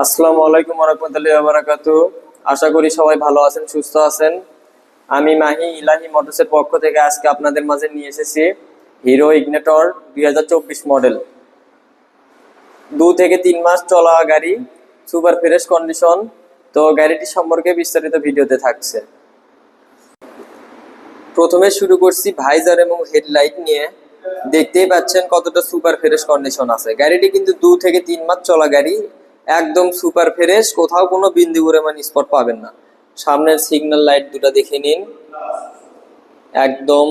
আসসালামু আলাইকুম রহমতুল্লাহ বারাকাত আশা করি সবাই ভালো আছেন, সুস্থ আছেন। আমি মাহি ইলাহি মোটরসের পক্ষ থেকে আজকে আপনাদের মাঝে নিয়ে এসেছি হিরো ইগনেটর দুই হাজার চব্বিশ মডেল। দু থেকে তিন মাস চলা গাড়ি, সুপার ফ্রেশ কন্ডিশন। তো গাড়িটি সম্পর্কে বিস্তারিত ভিডিওতে থাকছে। প্রথমে শুরু করছি ভাইজার এবং হেডলাইট নিয়ে। দেখতেই পাচ্ছেন কতটা সুপার ফ্রেশ কন্ডিশন আছে। গাড়িটি কিন্তু দু থেকে তিন মাস চলা গাড়ি একদম সুপার ফ্রেশ কোথাও কোনো বিন্দু পরিমাণ স্পট পাবেন না। সামনের সিগন্যাল লাইট দুটো দেখে নিন। একদম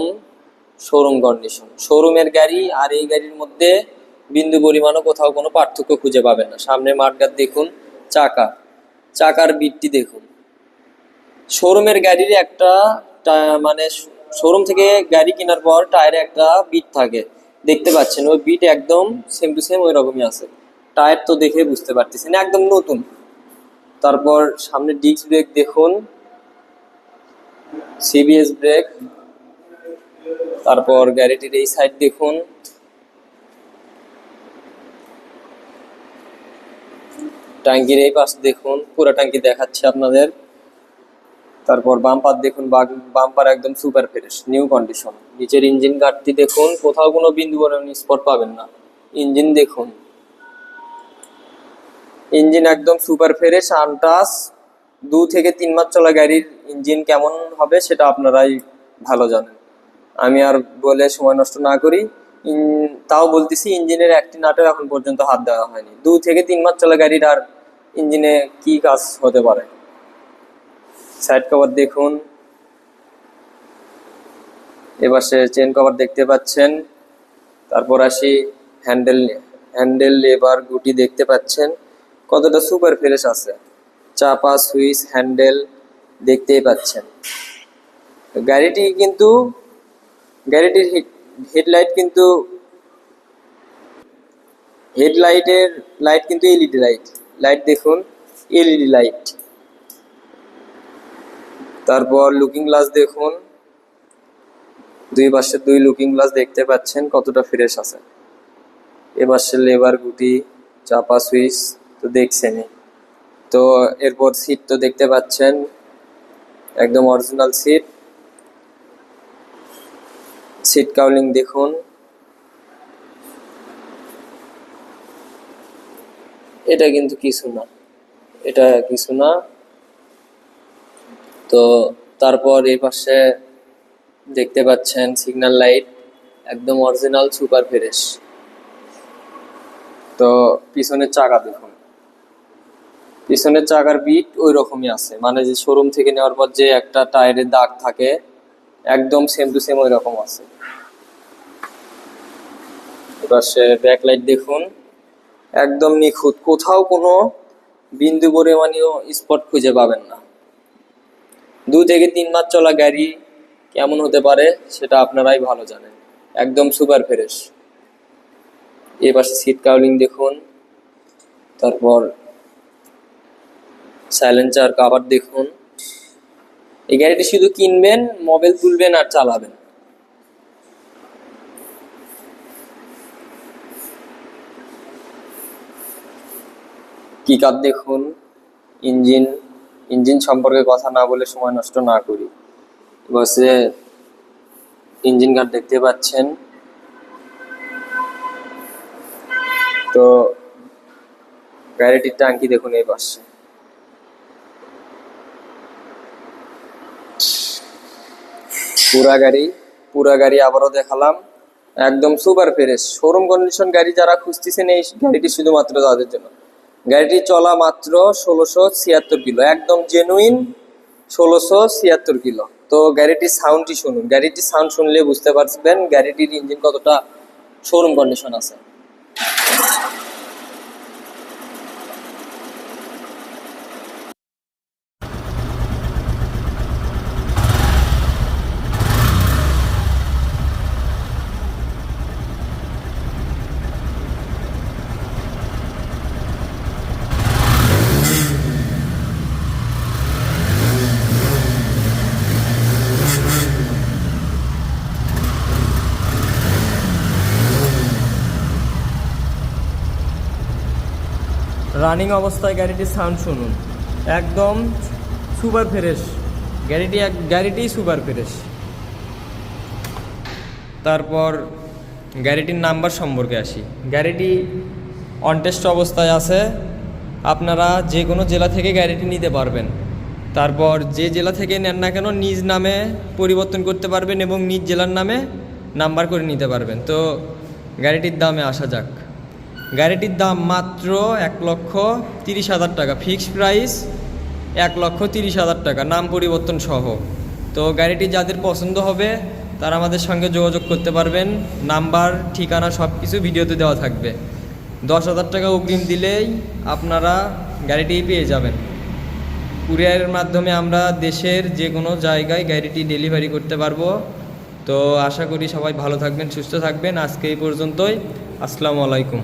শোরুম কন্ডিশন শোরুমের গাড়ি আর এই গাড়ির মধ্যে বিন্দু পরিমাণও কোথাও কোনো পার্থক্য খুঁজে পাবেন না। সামনে মাঠগাট দেখুন, চাকা। চাকার বিটটি দেখুন। শোরুমের গাড়ির একটা মানে শোরুম থেকে গাড়ি কেনার পর টায়ারে একটা বিট থাকে। দেখতে পাচ্ছেন, ওই বিট একদম সেম টু সেম ওই রকমই আছে। টায়ার তো দেখে বুঝতে পারতেছেন একদম নতুন। তারপর সামনে ডিস্ক ব্রেক দেখুন। সিবিএস ব্রেক তারপর গাড়িটির এই সাইড দেখুন। ট্যাঙ্কির এই পাশ দেখুন, পুরো ট্যাঙ্কি দেখাচ্ছে আপনাদের। তারপর বাম্পার দেখুন বাম্পার একদম সুপার ফ্রেশ নিউ কন্ডিশন নিচের ইঞ্জিন গার্ডটি দেখুন, কোথাও কোনো বিন্দু স্পট পাবেন না। ইঞ্জিন দেখুন। ইঞ্জিন একদম সুপার ফ্রেশ আনটাস দু থেকে তিন মাস চলা গাড়ির ইঞ্জিন কেমন হবে সেটা আপনারাই ভালো জানেন। আমি আর বলে সময় নষ্ট না করি। তাও বলতেছি ইঞ্জিনের একটি নাটও এখন পর্যন্ত হাত দেওয়া হয়নি। দু থেকে তিন মাস চলা গাড়ির আর ইঞ্জিনে কি কাজ হতে পারে? সাইড কভার দেখুন। এবার সে চেন কভার দেখতে পাচ্ছেন। তারপর আসি হ্যান্ডেল হ্যান্ডেল লেবার গুটি দেখতে পাচ্ছেন। কতটা সুপার ফ্রেশ আছে? চাপা, সুইচ হ্যান্ডেল দেখতেই পাচ্ছেন। গাড়িটি কিন্তু, গাড়িটির হেডলাইট কিন্তু হেডলাইটের লাইট কিন্তু এলইডি লাইট লাইট দেখুন এলইডি লাইট তারপর লুকিং গ্লাস দেখুন। দুই পাশে দুই লুকিং গ্লাস দেখতে পাচ্ছেন কতটা ফ্রেশ আছে। এ পাশে লেবার গুটি, চাপা, সুইচ। তো দেখছেনই। তো এরপর সিট তো দেখতে পাচ্ছেন, একদম অরিজিনাল সিট সিট কাউলিং দেখুন। এটা কিন্তু কিছু না। এটা কিছু না। তো তারপর এই পাশে দেখতে পাচ্ছেন সিগন্যাল লাইট একদম অরিজিনাল সুপার ফ্রেশ তো পিছনের চাকা দেখুন। পিছনের চাকার বিট ওই রকমই আছে। মানে যে শোরুম থেকে নেওয়ার পর যে একটা টায়ারের দাগ থাকে, একদম সেম টু সেম ওই রকম আছে। এবার সে ব্যাকলাইট দেখুন। একদম নিখুঁত। কোথাও কোনো বিন্দু পরিমাণীয় স্পট খুঁজে পাবেন না। দু থেকে তিন মাস চলা গাড়ি কেমন হতে পারে সেটা আপনারাই ভালো জানেন। একদম সুপার ফ্রেশ এ পাশে সিট কাউলিং দেখুন। তারপর সাইলেন্সার কাভার দেখুন। এই গাড়িটি শুধু কিনবেন মোবাইল তুলবেন আর চালাবেন। কিকার দেখুন। ইঞ্জিন ইঞ্জিন সম্পর্কে কথা না বলে সময় নষ্ট না করি। বাসে ইঞ্জিন গার্ড দেখতে পাচ্ছেন। তো গাড়িটির টাঙ্কি দেখুন এই পাশে। পুরা গাড়ি পুরা গাড়ি আবারও দেখালাম। একদম সুপার ফ্রেশ শোরুম কন্ডিশন গাড়ি যারা খুঁজতেছেন, এই গাড়িটি শুধুমাত্র তাদের জন্য। গাড়িটি চলা মাত্র ষোলোশো ছিয়াত্তর কিলো। একদম জেনুইন ষোলোশো ছিয়াত্তর কিলো। তো গাড়িটির সাউন্ডটি শুনুন। গাড়িটির সাউন্ড শুনলে বুঝতে পারবেন, গাড়িটির ইঞ্জিন কতটা শোরুম কন্ডিশন আছে। রানিং অবস্থায় গাড়িটির সাউন্ড শুনুন। একদম সুপার ফ্রেশ। গাড়িটি এক গাড়িটি সুপার ফ্রেশ। তারপর গাড়িটির নাম্বার সম্পর্কে আসি। গাড়িটি অনটেস্ট অবস্থায় আছে। আপনারা যে কোনো জেলা থেকে গাড়িটি নিতে পারবেন। তারপর যে জেলা থেকে নেন না কেন নিজ নামে পরিবর্তন করতে পারবেন এবং নিজ জেলার নামে নাম্বার করে নিতে পারবেন। তো গাড়িটির দামে আসা যাক। গাড়িটির দাম মাত্র এক লক্ষ তিরিশ হাজার টাকা। ফিক্সড প্রাইস এক লক্ষ তিরিশ হাজার টাকা, নাম পরিবর্তন সহ। তো গাড়িটি যাদের পছন্দ হবে, তারা আমাদের সঙ্গে যোগাযোগ করতে পারবেন। নাম্বার, ঠিকানা সব কিছু ভিডিওতে দেওয়া থাকবে। দশ হাজার টাকা অগ্রিম দিলেই আপনারা গাড়িটি পেয়ে যাবেন। কুরিয়ারের মাধ্যমে আমরা দেশের যে কোনো জায়গায় গাড়িটি ডেলিভারি করতে পারব। তো আশা করি সবাই ভালো থাকবেন, সুস্থ থাকবেন। আজকে এই পর্যন্তই। আসসালামু আলাইকুম।